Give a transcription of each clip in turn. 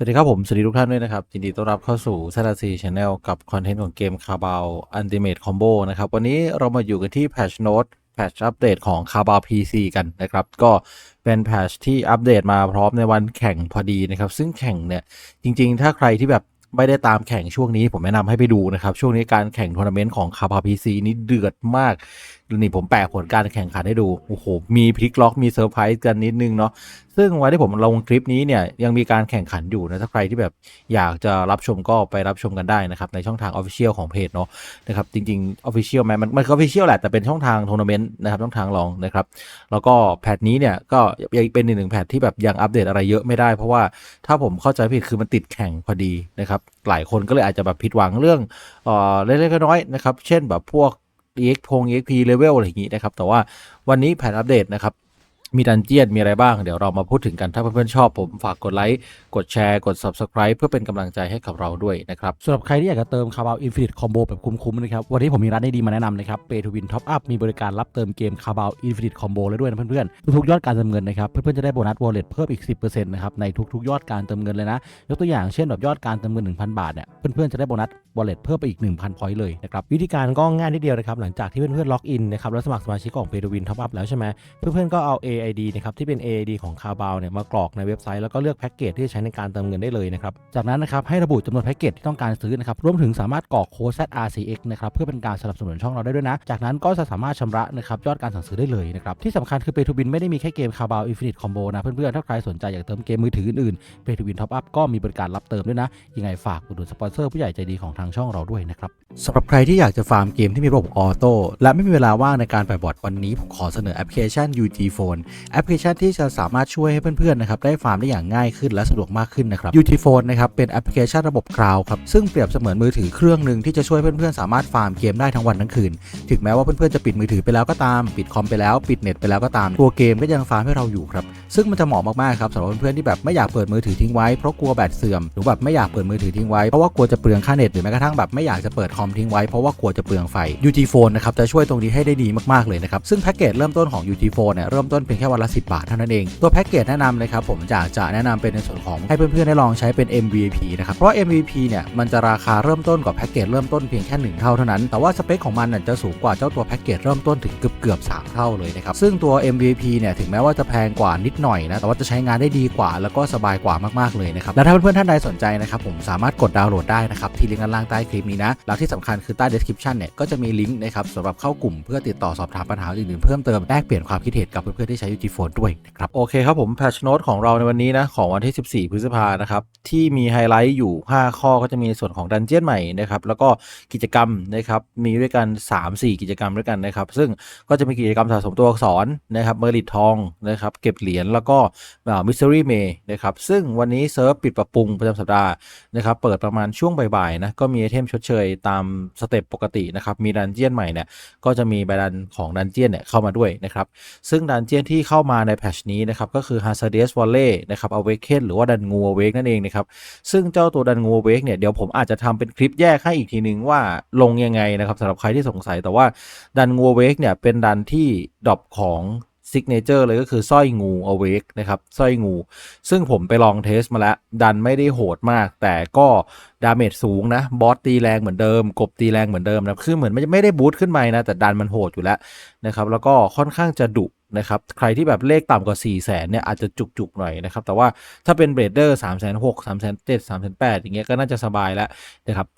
สวัสดีครับผม สวัสดีทุกท่านด้วยนะครับ ยินดีต้อนรับเข้าสู่ z ซ c Channel กับคอนเทนต์ของเกม c a r b a o Ultimate Combo นะครับ วันนี้เรามาอยู่กันที่ Patch Note Patch อัปเดตของ c a r b a o PC กันนะครับ ก็เป็นแพชที่อัปเดตมาพร้อมในวันแข่งพอดีนะครับ ซึ่งแข่งเนี่ย จริง ๆ ถ้าใครที่แบบไม่ได้ตามแข่งช่วงนี้ ผมแนะนำให้ไปดูนะครับ ช่วงนี้การแข่งทัวร์นาเมนต์ของคา b าพีซีนี่เดือดมาก นี่ผมแปะผลการแข่งขันให้ดู โอ้โห มีพลิกล็อก มีเซอร์ไพรส์กันนิดนึงเนาะ ซึ่งวันที่ผมลงคลิปนี้เนี่ยยังมีการแข่งขันอยู่นะ ถ้าใครที่แบบอยากจะรับชมก็ไปรับชมกันได้นะครับ ในช่องทาง Official ของเพจเนาะนะครับ จริงๆ Official แม้มันมันก็ Official แหละ แต่เป็นช่องทางทัวร์นาเมนต์นะครับ ช่องทางรองนะครับ แล้วก็แพทนี้เนี่ยก็ยังเป็นอีกหนึ่งแพทที่แบบยังอัปเดตอะไรเยอะไม่ได้ เพราะว่าถ้าผมเข้าใจผิดคือมันติดแข่งพอดีนะครับ หลายคนก็เลยอาจจะแบบผิดหวังเรื่องเอ่อเล็กๆน้อยๆนะครับ เช่นแบบพวก EX พง EXP level อะไรอย่างงี้นะครับ แต่ว่าวันนี้แผนอัปเดตนะครับ มีดันเจียนมีอะไรบ้าง เดี๋ยวเรามาพูดถึงกันถ้าเพื่อนๆชอบผมฝากกดไลค์ กดแชร์ กด Subscribe เพื่อเป็นกำลังใจให้กับเราด้วยนะครับสำหรับใครที่อยากจะเติมคาร์บาวอินฟินิตคอมโบแบบคุ้มๆนะครับ วันนี้ผมมีร้านดีๆมาแนะนำนะครับเปทูวินท็อปอัพมีบริการรับเติมเกมคาร์บาวอินฟินิตคอมโบแล้วด้วยนะเพื่อนๆ ทุกๆยอดการเติมเงินนะครับ เพื่อนๆจะได้โบนัสวอลเล็ตเพิ่มอีก 10%นะครับในทุกๆยอดการเติมเงินเลยนะยกตัวอย่างเช่นแบบยอดการเติมเงิน 1,000 บาทเนี่ยเพื่อนๆจะได้โบนัสวอลเล็ตเพิ่มไปอีก 1,000พอยต์เลยนะครับวิธีการก็ง่ายนิดเดียวนะครับหลังจากที่เพื่อนๆล็อกอินนะครับแล้วสมัครสมาชิกของเปทูวินท็อปอัพแล้วใช่ไหมเพื่อนๆก็เอา AID นะครับที่เป็น AID ของคาบาวเนี่ยมากรอกในเว็บไซต์แล้วก็เลือกแพ็กเกจที่จะใช้ในการเติมเงินได้เลยนะครับจากนั้นนะครับให้ระบุจำนวนแพ็กเกจที่ต้องการซื้อนะครับรวมถึงสามารถกรอกโค้ด ZRCX นะครับเพื่อเป็นการสนับสนุนช่องเราได้ด้วยนะ จากนั้นก็จะสามารถชำระนะครับยอดการสั่งซื้อได้เลยนะครับที่สำคัญคือ Pay to Win ไม่ได้มีแค่เกม c a r b a o Infinite Combo นะเพื่อนๆถ้าใครสนใจอยากเติมเกมมือถืออื่นๆ Pay to Win Top Up ก็มีบริการรับเติมด้วยนะยังไงฝากอุดหนุนสปอนเซอร์ผู้ใหญ่ใจดีของทางช่องเราด้วยนะครับสำหรับใครที่อยากจะฟาร์มเกมที่มีระบบออโต้และไม่มีเวลาว่างในการไปบอร์ดวันนี้ผมขอเสนอแอปพลิเคชัน UG Phone แอปพลิเคชันที่จะสามารถช่วยให้เพื่อนๆนะครับได้ฟาร์มได้อย่างง่ายขึ้นและสะดวกมากขึ้นนะครับ UG Phone นะครับเป็นแอปพลิเคชันระบบคลาวด์ครับซึ่งเปรียบเสมือนมือถือเครื่องหนึ่งที่จะช่วยเพื่อนๆสามารถฟาร์มเกมได้ทั้งวันทั้งคืน ถึงแม้ว่าเพื่อนๆจะปิดมือถือไปแล้วก็ตาม ปิดคอมไปแล้วปิดเน็ตไปแล้วก็ตามตัวเกมก็ยังฟาร์มให้เราอยู่ครับซึ่งมันจะเหมาะมากๆครับสำหรับเพื่อนๆที่แบบไม่อยากเปิดมือถือทิ้งไว้เพราะกลัวแบตเสื่อมหรือแบบไม่อยากเปิดมือถือทิ้งไว้เพราะว่ากลัวจะเปลืองค่าเน็ตหรือแม้กระทั่งแบบไม่อยากจะเปิดคอมทิ้งไว้เพราะว่ากลัวจะเปลืองไฟ UG Phone นะครับจะช่วยตรงนี้ให้ได้ดีมากๆเลยนะครับซึ่งแพ็กเกจเริ่มต้นของ UG Phone เนี่ยเริ่มต้นเพียงแค่วันละ10 บาทเท่านั้นเอง ตัวแพ็กเกจแนะนำนะครับผมจะจะแนะนำเป็นในส่วนของให้เพื่อนๆได้ลองใช้เป็น MVP นะครับ เพราะ MVP เนี่ยมันจะราคาเริ่มต้นกว่าแพ็กเกจเริ่มต้นเพียงแค่ 1 เท่าเท่านั้น แต่ว่าสเปคของมันน่ะจะสูงกว่าเจ้าตัวแพ็กเกจเริ่มต้นถึงเกือบเกือบๆ3เท่าเลยนะครับ ซึ่งตัว MVP เนี่ยถึงแม้ว่าจะแพงกว่านิดหน่อยนะ แต่ว่าจะใช้งานได้ดีกว่า แล้วก็สบายกว่ามากๆเลยนะครับ และถ้าเพื่อนๆท่านใดสนใจนะครับผมสามารถกดดาวน์โหลดได้นะครับที่ลิงก์ด้านล่างใต้คลิปนี้นะ แล้วที่สำคัญคือใต้ description เนี่ยก็จะมีลิงก์นะครับสำหรับเข้ากลุ่มเพื่อติดต่อสอบถามปัญหาอื่นๆเพิ่มเติมแลกเปลี่ยนความคิดเห็นกับเพื่อนๆที่ใช้ UG Phone ด้วยนะครับโอเคครับผม Patch Note ของเราในวันนี้นะของวันที่ 14 พฤษภานะครับที่มีไฮไลท์อยู่ 5 ข้อก็จะมีส่วนของดันเจียนใหม่นะครับแล้วก็กิจกรรมนะครับมีด้วยกัน 3-4 กิจกรรมด้วยกันนะครับซึ่งก็จะมีกิจกรรมสะสมตัวอักษรนะครับเมอริททองนะครับเก็บเหรียญแล้วก็มิสซิรี่เมย์นะครับซึ่งวันนี้เซิร์ฟปิดปรับปรุงประจำสัปดาห์นะครับเปิดประมาณช่วงบ่ายๆนะก็มีไอเทมชดเชยตามสเต็ปปกตินะครับมีดันเจียนใหม่เนี่ยก็จะมีใบดันของดันเจียนเนี่ยเข้ามาด้วยนะครับซึ่งดันเจียนที่ที่เข้ามาในแพชนี้นะครับก็คือ h a z a r d e s Valley นะครับ Awaken หรือว่าดันงู Awake นั่นเองนะครับ ซึ่งเจ้าตัวดันงู Awake เนี่ยเดี๋ยวผมอาจจะทำเป็นคลิปแยกให้อีกทีนึงว่าลงยังไงนะครับสำหรับใครที่สงสัยแต่ว่าดันงู Awake เนี่ยเป็นดันที่ดรอปของซิกเนเจอร์เลยก็คือสร้อยงู awake นะครับสร้อยงู ซึ่งผมไปลองเทสมาแล้ว ดันไม่ได้โหดมาก แต่ก็ดาเมจสูงนะ บอสตีแรงเหมือนเดิม กบตีแรงเหมือนเดิมนะ คือเหมือนไม่ได้บูตขึ้นมานะ แต่ดันมันโหดอยู่แล้วนะครับ แล้วก็ค่อนข้างจะดุ นะครับใครที่แบบเลขต่ำกว่า 4 0 0แสนเนี่ยอาจจะจุกๆหน่อยนะครับ แต่ว่าถ้าเป็นเบรดเดอร์3 6 0 0 0 3 7 0 0 0 3 8 0 0อย่างเงี้ยก็น่าจะสบายแล้วนะครับ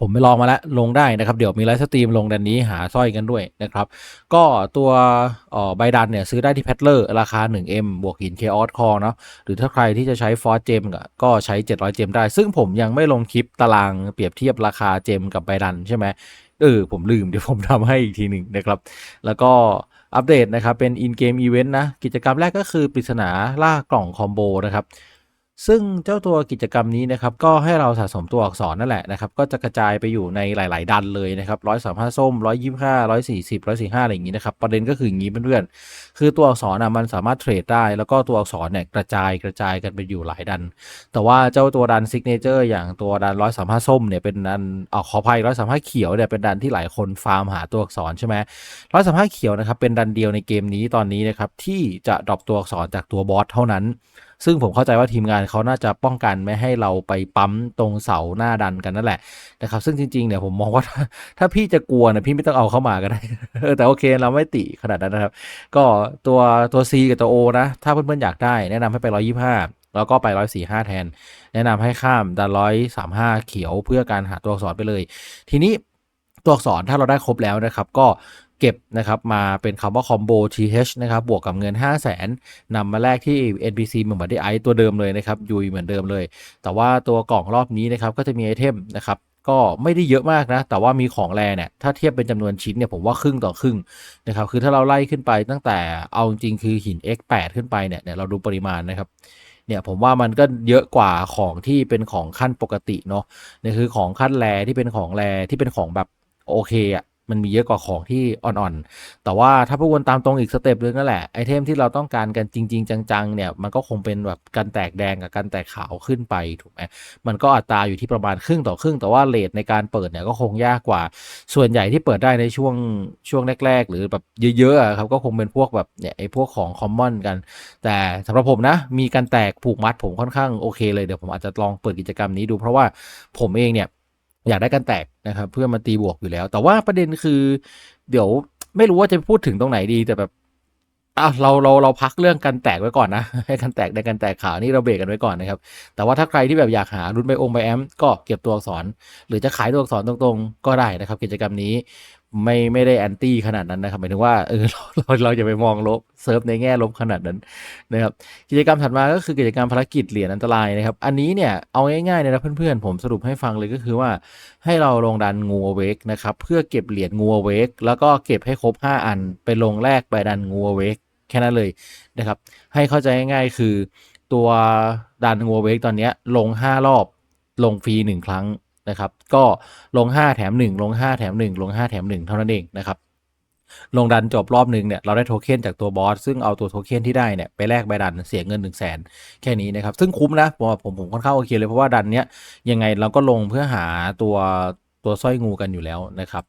ผมไปลองมาแล้วลงได้นะครับ เดี๋ยวมีไลฟ์สตรีมลงดันนี้หาสร้อยกันด้วยนะครับ ก็ตัวใบดันเนี่ยซื้อได้ที่แพทเลอร์ราคา 1M บวกหินเคออสคอเนาะหรือถ้าใครที่จะใช้ฟอร์เจมก็ใช้ 700 เจมได้ ซึ่งผมยังไม่ลงคลิปตารางเปรียบเทียบราคาเจมกับใบดันใช่ไหมเออผมลืมเดี๋ยวผมทำให้อีกทีหนึ่งนะครับ แล้วก็ อัปเดตนะครับเป็นอินเกมอีเวนต์นะ กิจกรรมแรกก็คือปริศนาล่ากล่องคอมโบนะครับ ซึ่งเจ้าตัวกิจกรรมนี้นะครับก็ให้เราสะสมตัวอักษรนั่นแหละนะครับก็จะกระจายไปอยู่ในหลาย ๆ ดันเลยนะครับร้อยสามห้าส้มร้อยยี่ห้าร้อยสี่สิบร้อยสี่ห้าอะไรอย่างนี้นะครับประเด็นก็คืออย่างนี้เพื่อนๆคือตัวอักษรอะมันสามารถเทรดได้ แล้วก็ตัวอักษรเนี่ยกระจายกระจายกันไปอยู่หลายดัน แต่ว่าเจ้าตัวดันซิกเนเจอร์อย่างตัวดันร้อยสามห้าส้มเนี่ยเป็นดันเอาขออภัยร้อยสามห้าเขียวเนี่ยเป็นดันที่หลายคนฟาร์มหาตัวอักษรใช่ไหมร้อยสามห้าเขียวนะครับเป็นดันเดียวในเกมนี้ตอนนี้นะครับที่จะดรอปตัวอักษรจากตัวบอสเท่านั้น ซึ่งผมเข้าใจว่าทีมงานเขาน่าจะป้องกันไม่ให้เราไปปั๊มตรงเสาหน้าดันกันนั่นแหละนะครับ ซึ่งจริงๆเนี่ยผมมองว่าถ้าถาพี่จะกลัวเนี่ยพี่ไม่ต้องเอาเข้ามาก็ได้แต่โอเคเราไม่ติขนาดนั้นนะครับ ก็ตัวตัว C กับตัว O นะ ถ้าเพื่อนๆอยากได้แนะนำให้ไป 125แล้วก็ไป 145 แทน แนะนำให้ข้ามดัน135 เขียวเพื่อการหาตัวอักษรไปเลย ทีนี้ตัวอักษรถ้าเราได้ครบแล้วนะครับ ก็ เก็บนะครับมาเป็นคำว่า combo th นะครับบวกกับเงิน 5 0 0 0 0นนำมาแลกที่ npc เหมือนที่ไอตัวเดิมเลยนะครับยุยเหมือนเดิมเลย แต่ว่าตัวกล่องรอบนี้นะครับก็จะมีไอเทมนะครับก็ไม่ได้เยอะมากนะ แต่ว่ามีของแรเนี่ย ถ้าเทียบเป็นจำนวนชิ้นเนี่ย ผมว่าครึ่งต่อครึ่งนะครับ คือถ้าเราไล่ขึ้นไปตั้งแต่เอาจริงคือหิน x8 ขึ้นไปเนี่ยเนี่ย เราดูปริมาณนะครับ เนี่ยผมว่ามันก็เยอะกว่าของที่เป็นของขั้นปกติเนาะ เนี่ยคือของขั้นแรที่เป็นของแรที่เป็นของแบบโอเคอะ มันมีเยอะกว่าของที่อ่อนๆ แต่ว่าถ้าพูดวนตามตรงอีกสเต็ปนึงนั่นแหละ ไอเทมที่เราต้องการกันจริง ๆ จังๆ เนี่ย มันก็คงเป็นแบบการแตกแดงกับการแตกขาวขึ้นไปถูกไหมมันก็อัตราอยู่ที่ประมาณครึ่งต่อครึ่ง แต่ว่าเลทในการเปิดเนี่ยก็คงยากกว่า ส่วนใหญ่ที่เปิดได้ในช่วงช่วงแรก ๆ หรือแบบเยอะๆ ครับก็คงเป็นพวกแบบเนี่ยไอพวกของคอมมอนกัน แต่สำหรับผมนะ มีการแตกผูกมัดผมค่อนข้างโอเคเลย เดี๋ยวผมอาจจะลองเปิดกิจกรรมนี้ดู เพราะว่าผมเองเนี่ย อยากได้การแตกนะครับ เพื่อมาตีบวกอยู่แล้ว แต่ว่าประเด็นคือ เดี๋ยวไม่รู้ว่าจะพูดถึงตรงไหนดีแต่แบบอะเราเราเราพักเรื่องการแตกไว้ก่อนนะ ให้การแตกในการแตกขาวนี่เราเบรกกันไว้ก่อนนะครับ แต่ว่าถ้าใครที่แบบอยากหารุ่นใบองใบแอมก็เก็บตัวอักษร หรือจะขายตัวอักษรตรงๆ ก็ได้นะครับ กิจกรรมนี้ ไม่ไม่ได้แอนตี้ขนาดนั้นนะครับหมายถึงว่าเออเราเราเราจะไปมองลบเซิร์ฟในแง่ลบขนาดนั้นนะครับกิจกรรมถัดมาก็คือกิจกรรมภารกิจเหรียญอันตรายนะครับ อันนี้เนี่ยเอาง่ายๆนะเพื่อนๆผมสรุปให้ฟังเลยก็คือว่า ให้เราลงดันงูเวกนะครับเพื่อเก็บเหรียญงูเวกแล้วก็เก็บให้ครบ 5 อัน ไปลงแลกไปดันงูเวกแค่นั้นเลยนะครับ ให้เข้าใจง่ายๆคือ ตัวดันงูเวกตอนนี้ลง 5 รอบลงฟรี1ครั้ง นะครับ ก็ลง 5 แถม 1 ลง 5 แถม 1 ลง 5 แถม 1 เท่านั้นเองนะครับ ลงดันจบรอบหนึ่งเนี่ยเราได้โทเค็นจากตัวบอสซึ่งเอาตัวโทเค็นที่ได้เนี่ยไปแลกใบดันเสียเงิน1นึ่งแสนแค่นี้นะครับ ซึ่งคุ้มนะผมผมผมค่อนข้างโอเคเลยเพราะว่าดันเนี้ยยังไงเราก็ลงเพื่อหาตัวตัวสร้อยงูกันอยู่แล้วนะครับ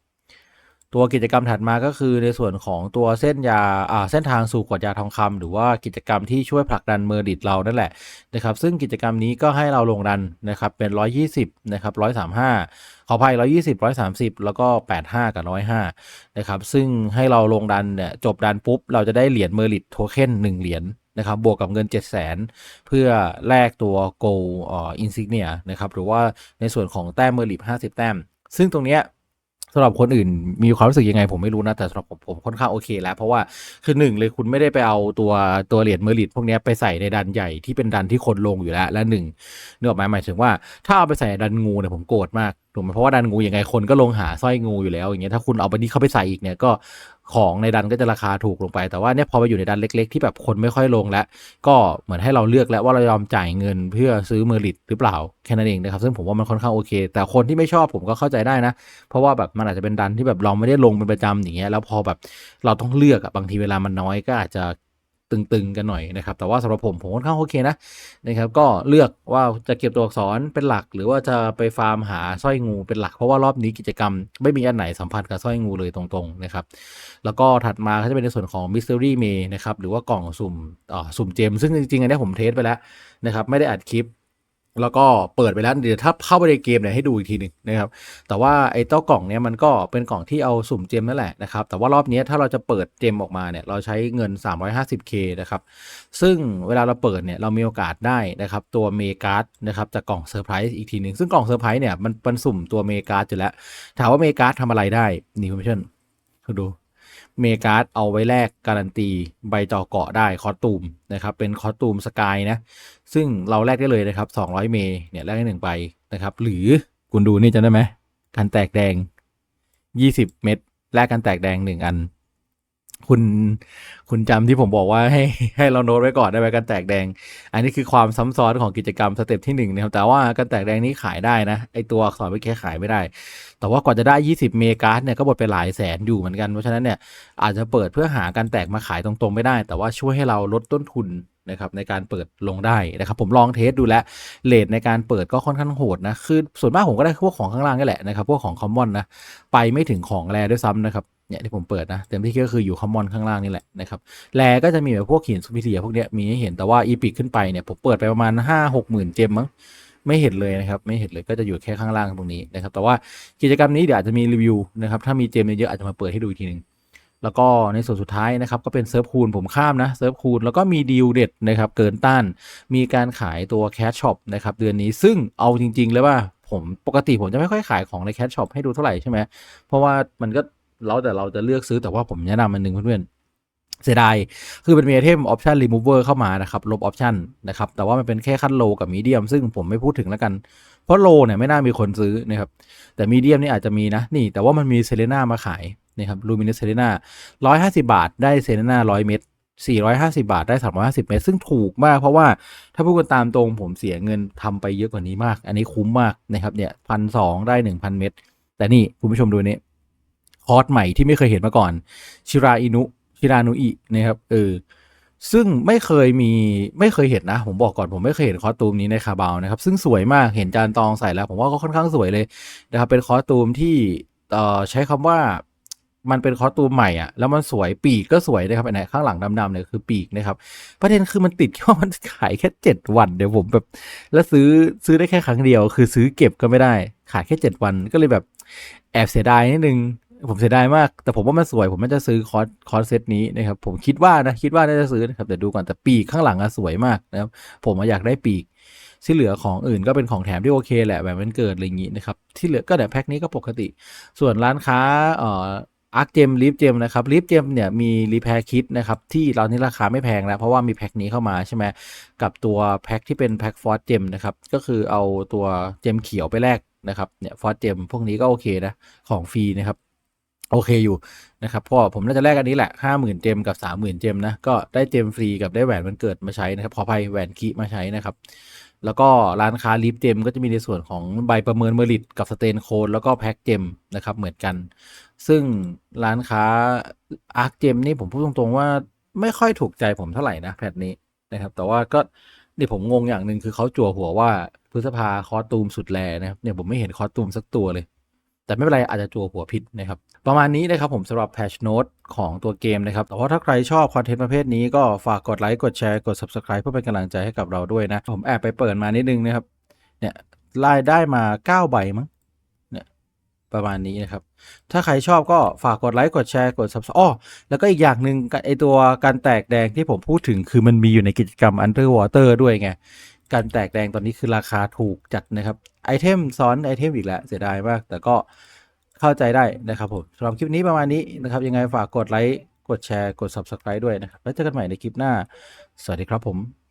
ตัวกิจกรรมถัดมาก็คือในส่วนของตัวเส้นยาอ่าเส้นทางสู่ขวดยาทองคำหรือว่ากิจกรรมที่ช่วยผลักดันเมอร์ดิตเรานั่นแหละนะครับซึ่งกิจกรรมนี้ก็ให้เราลงดันนะครับเป็น 120นะครับ135 ขออภัย 120 130 แล้วก็ 85 กับ 105นะครับซึ่งให้เราลงดันเนี่ยจบดันปุ๊บ เราจะได้เหรียญเมอร์ลิตโทเค็น1เหรียญนะครับบวกกับเงิน 7 0 0 0 0 0 เพื่อแลกตัวโกลอินซิกเนียนะครับหรือว่าในส่วนของแต้มเมอร์ลิต50 แต้ม ซึ่งตรงเนี้ย สำหรับคนอื่นมีความรู้สึกยังไงผมไม่รู้นะ แต่สำหรับผมผมค่อนข้างโอเคแล้ว เพราะว่าคือหนึ่งเลยคุณไม่ได้ไปเอาตัวตัวเหรียญเมอริตพวกนี้ไปใส่ในดันใหญ่ที่เป็นดันที่คนลงอยู่แล้ว และหนึ่งเนื้อหมายหมายถึงว่าถ้าเอาไปใส่ดันงูเนี่ยผมโกรธมากถูกไหมเพราะว่าดันงูยังไงคนก็ลงหาสร้อยงูอยู่แล้วอย่างเงี้ยถ้าคุณเอาไปนี่เข้าไปใส่อีกเนี่ยก็ ของในดันก็จะราคาถูกลงไป แต่ว่าเนี่ยพอไปอยู่ในดันเล็ก ๆ ที่แบบคนไม่ค่อยลงแล้ว ก็เหมือนให้เราเลือกแล้วว่าเรายอมจ่ายเงินเพื่อซื้อเมอร์ลิตหรือเปล่าแค่นั้นเองนะครับ ซึ่งผมว่ามันค่อนข้างโอเค แต่คนที่ไม่ชอบผมก็เข้าใจได้นะ เพราะว่าแบบมันอาจจะเป็นดันที่แบบเราไม่ได้ลงเป็นประจำอย่างเงี้ยแล้วพอแบบเราต้องเลือกอะบางทีเวลามันน้อยก็อาจจะ ตึงๆกันหน่อยนะครับ แต่ว่าสำหรับผมผมค่อนข้างโอเคนะนะครับ ก็เลือกว่าจะเก็บตัวอักษรเป็นหลัก หรือว่าจะไปฟาร์มหาสร้อยงูเป็นหลัก เพราะว่ารอบนี้กิจกรรม ไม่มีอันไหนสัมพันธ์กับสร้อยงูเลยตรงๆนะครับ แล้วก็ถัดมาก็จะเป็นในส่วนของ Mystery May นะครับ หรือว่ากล่องสุ่มอ่อสุ่มเจม ซึ่งจริงๆอันนี้ผมเทสไปแล้วนะครับ ไม่ได้อัดคลิป แล้วก็เปิดไปแล้วเดี๋ยวถ้าเข้าไปในเกมเนี่ยให้ดูอีกทีหนึ่งนะครับแต่ว่าไอ้เจ้ากล่องเนี้ยมันก็เป็นกล่องที่เอาสุ่มเจมนั่นแหละนะครับแต่ว่ารอบนี้ถ้าเราจะเปิดเจมออกมาเนี่ยเราใช้เงิน 350k นะครับซึ่งเวลาเราเปิดเนี่ยเรามีโอกาสได้นะครับตัวเมกา r d นะครับจากกล่องเซอร์ไพรส์อีกทีหนึ่งซึ่งกล่องเซอร์ไพรส์เนี่ยมันมันสุ่มตัวเมกา r d อยู่แล้วถามว่าเมกา r d ทำอะไรได้นี่คุณผู้ชมดู เมกาดเอาไว้แลกการันตีใบจอเกาะได้คอตูมนะครับเป็นคอตูมสกายนะ ซึ่งเราแลกได้เลยนะครับ 200 เมเนี่ยแลกได้หนึ่งใบนะครับ หรือคุณดูนี่จำได้ไหมการแตกแดง 20 เม็ดแลกกันแตกแดงหนึ่งอัน คุณคุณจำที่ผมบอกว่าให้ให้เราโน้ตไว้ก่อนได้ไหมการแตกแดง อันนี้คือความซ้ำซ้อนของกิจกรรมสเต็ปที่หนึ่งนะครับแต่ว่าการแตกแดงนี้ขายได้นะไอตัวอักษรไม่แค่ขายไม่ได้ แต่ว่ากว่าจะได้ 20 เมกาเนี่ยก็หมดไปหลายแสนอยู่เหมือนกันเพราะฉะนั้นเนี่ยอาจจะเปิดเพื่อหาการแตกมาขายตรงๆไม่ได้ แต่ว่าช่วยให้เราลดต้นทุน นะครับในการเปิดลงได้นะครับผมลองเทสดูแล้วเลทในการเปิดก็ค่อนข้างโหดนะคือส่วนมากผมก็ได้พวกของข้างล่างนี่แหละนะครับพวกของคอมมอนนะไปไม่ถึงของแรด้วยซ้ำนะครับเนี่ยที่ผมเปิดนะเต็มที่ก็คืออยู่คอมมอนข้างล่างนี่แหละนะครับแรก็จะมีแบบพวกหินสุพิเทียพวกเนี้ยมีให้เห็นแต่ว่าอีพิกขึ้นไปเนี่ยผมเปิดไปประมาณ 5 6หมื่นเจมมั้งไม่เห็นเลยนะครับไม่เห็นเลยก็จะอยู่แค่ข้างล่างตรงนี้นะครับแต่ว่ากิจกรรมนี้เดี๋ยวอาจจะมีรีวิวนะครับถ้ามีเจมเยอะๆอาจจะมาเปิดให้ดูอีกทีหนึ่ง แล้วก็ในส่วนสุดท้ายนะครับก็เป็นเซิร์ฟคูณผมข้ามนะเซิร์ฟคูณแล้วก็มีดีลเด็ดนะครับเกินต้าน มีการขายตัวแคชช็อปนะครับเดือนนี้ซึ่งเอาจริง ๆ เลยว่าผมปกติผมจะไม่ค่อยขายของในแคชช็อปให้ดูเท่าไหร่ใช่ไหมเพราะว่ามันก็แล้วแต่เราจะเลือกซื้อแต่ว่าผมแนะนำมันหนึ่งเพื่อนๆเสียดาย คือมันมีไอเทมออปชันรีมูเวอร์เข้ามานะครับ ลบออปชันนะครับ แต่ว่ามันเป็นแค่ขั้นโลกับมีเดียม ซึ่งผมไม่พูดถึงแล้วกัน เพราะโลเนี่ยไม่น่ามีคนซื้อนะครับแต่มีเดียมนี่อาจจะมีนะนี่ แต่ว่ามันมีเซเลน่ามาขายนะครับลูมินัสเซเลน่าร้อยห้าสิบาทได้เซเลน่าร้อยเม็ดสี่ร้อยห้าสิบาทได้สามร้อยห้าสิบเม็ดซึ่งถูกมากเพราะว่าถ้าพูดกันตามตรงผมเสียเงินทำไปเยอะกว่านี้มาก อันนี้คุ้มมากนะครับเนี่ยพันสองได้หนึ่งพันเม็ดแต่นี่ คุณผู้ชมดูนี่คอร์สใหม่ที่ไม่เคยเห็นมาก่อน ชิราอินุ ชิรานุอินะครับเออ ซึ่งไม่เคยมีไม่เคยเห็นนะ ผมบอกก่อนผมไม่เคยเห็นคอสตูมนี้ในคาบาวนะครับ ซึ่งสวยมากเห็นจานตองใส่แล้ว ผมว่าก็ค่อนข้างสวยเลยนะครับ เป็นคอสตูมที่เอ่อใช้คำว่ามันเป็นคอสตูมใหม่อะแล้วมันสวยปีกก็สวยนะครับอันไหนข้างหลังดำๆเนี่ยคือปีกนะครับประเด็นคือมันติดแค่ว่ามันขายแค่เจ็ดวันเดี๋ยวผมแบบ แล้วซื้อซื้อได้แค่ครั้งเดียว คือซื้อเก็บก็ไม่ได้ขายแค่เจ็ดวันก็เลยแบบแอบเสียดายนิดนึง ผมเสียดายมาก แต่ผมว่ามันสวย ผมน่าจะซื้อคอร์สคอร์สเซตนี้นะครับ ผมคิดว่านะ คิดว่าน่าจะซื้อนะครับ แต่ดูก่อนแต่ปีกข้างหลังอะสวยมากนะครับ ผมอยากได้ปีก ที่เหลือของอื่นก็เป็นของแถมที่โอเคแหละแบบมันเกิดอะไรอย่างงี้นะครับ ที่เหลือก็แต่แพ็คนี้ก็ปกติ ส่วนร้านค้าเอ่ออาร์คเจมลิฟเจมนะครับลิฟเจมเนี่ยมีรีแพร์คิดนะครับที่ตอนนี้ราคาไม่แพงแล้ว เพราะว่ามีแพ็คนี้เข้ามาใช่ไหมกับตัวแพ็คที่เป็นแพ็คฟอร์สเจมนะครับก็คือเอาตัวเจมเขียวไปแลกนะครับเนี่ยฟอร์เจมพวกนี้ก็โอเคนะของฟรีนะครับ โอเคอยู่นะครับพราะผมน่าจะแลกอันนี้แหละห้าหมื่นเจมกับสามหมื่นเจมนะก็ได้เจมฟรีกับได้แหวนวันเกิดมาใช้นะครับขออภัยแหวนคีมาใช้นะครับ แล้วก็ร้านค้าลิฟเจมก็จะมีในส่วนของใบประเมินเมริตกับสเตนโคนแล้วก็แพ็กเจมนะครับเหมือนกัน ซึ่งร้านค้าอาร์คเจมนี่ผมพูดตรงๆว่าไม่ค่อยถูกใจผมเท่าไหร่นะแพทนี้นะครับ แต่ว่าก็นี่ผมงงอย่างหนึ่งคือเขาจั่วหัวว่าพฤษภาคอตูมสุดแลนะครับเนี่ยผมไม่เห็นคอตูมสักตัวเลย แต่ไม่เป็นไรอาจจะจัวหัวผิดนะครับ ประมาณนี้นะครับผมสำหรับ patch note ของตัวเกมนะครับ แต่ว่าถ้าใครชอบคอนเทนต์ประเภทนี้ก็ฝากกดไลค์กดแชร์กด subscribe เพื่อเป็นกำลังใจให้กับเราด้วยนะ ผมแอบไปเปิดมานิดนึงนะครับเนี่ยรายได้มา 9 ใบมั้งเนี่ยประมาณนี้นะครับ ถ้าใครชอบก็ฝากกดไลค์กดแชร์กด subscribe อ้อแล้วก็อีกอย่างหนึ่งไอตัวการแตกแดงที่ผมพูดถึงคือมันมีอยู่ในกิจกรรม underwater ด้วยไง การแตกแดงตอนนี้คือราคาถูกจัดนะครับ ไอเทมซ้อนไอเทมอีกแล้วเสียดายมาก แต่ก็เข้าใจได้นะครับผมสำหรับคลิปนี้ประมาณนี้นะครับ ยังไงฝากกดไลค์ กดแชร์ กด subscribe ด้วยนะครับ แล้วเจอกันใหม่ในคลิปหน้า สวัสดีครับผม